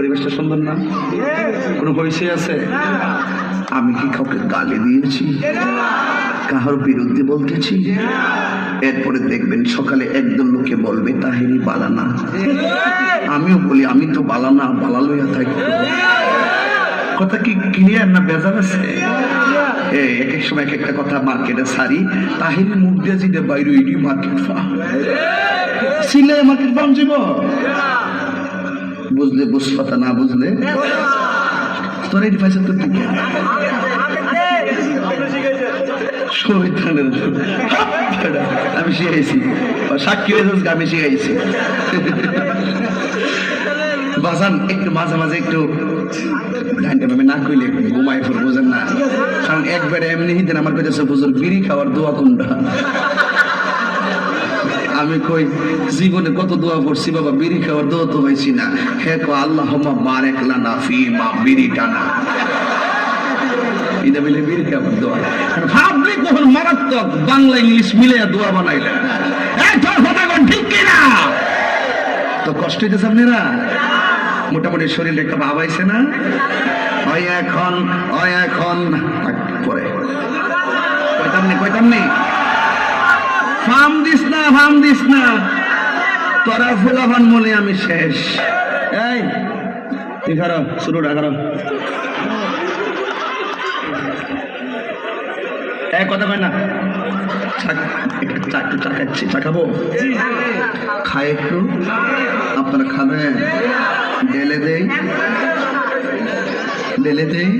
পরিবেশটা সুন্দর না? কোনো হয়েছে আছে? আমি কি কাউকে গালি দিয়েছি? কাহার বিরুদ্ধে বলতেছি? এরপরে দেখবেন সকালে একজন লোকে বলবে, তাহেরি বালানা আমিও বলি, আমি তো বালানা বালা লইয়া থাকি কথা কি ক্লিয়ার না বেজার আছে? এক এক সময় এক একটা কথা মার্কেটে সারি, তাহিরি মুখ দিয়ে যেটা বাইরে মার্কেট ফা সিলে মার্কেট পাম যাব বুঝলে বুঝ কথা না বুঝলে? তোর এই ডিভাইসের তো ঠিক শহীদানের আমি শিখাইছি। সাক্ষী হয়েছে আমি শিখাইছি। বাজান, একটু মাঝে মাঝে একটু না কইলে ঘুমাই বুঝেন না? কারণ একবারে এমনি হিতেন আমার কাছে বুঝুর বিড়ি খাওয়ার দোয়া কোনটা? আমি কই, জীবনে কত দোয়া করছি বাবা, বিড়ি খাওয়ার দোয়া তো হয়েছি না। হে কো আল্লাহ বারেক লানা ফি মা বিড়ি টানা। এটা মিলে বিড়ি খাওয়ার দোয়া। ভাবলি কখন মারাত্মক বাংলা, ইংলিশ মিলে দোয়া বানাইলেন ঠিক কিনা তো কষ্ট হইতেছে আপনারা? মোটামুটি শরীরে একটা ভাব আইছে না? ওই এখন ওই এখন। পরে। কইতাম নি কইতাম নি? ফার্ম দিস দিস না। তোরা ফুলাফান মনে আমি শেষ। এই খারো শুরুটা খারো এই, কথা কয় না। একটু। খাবেন। দেই। ডেলে দেই।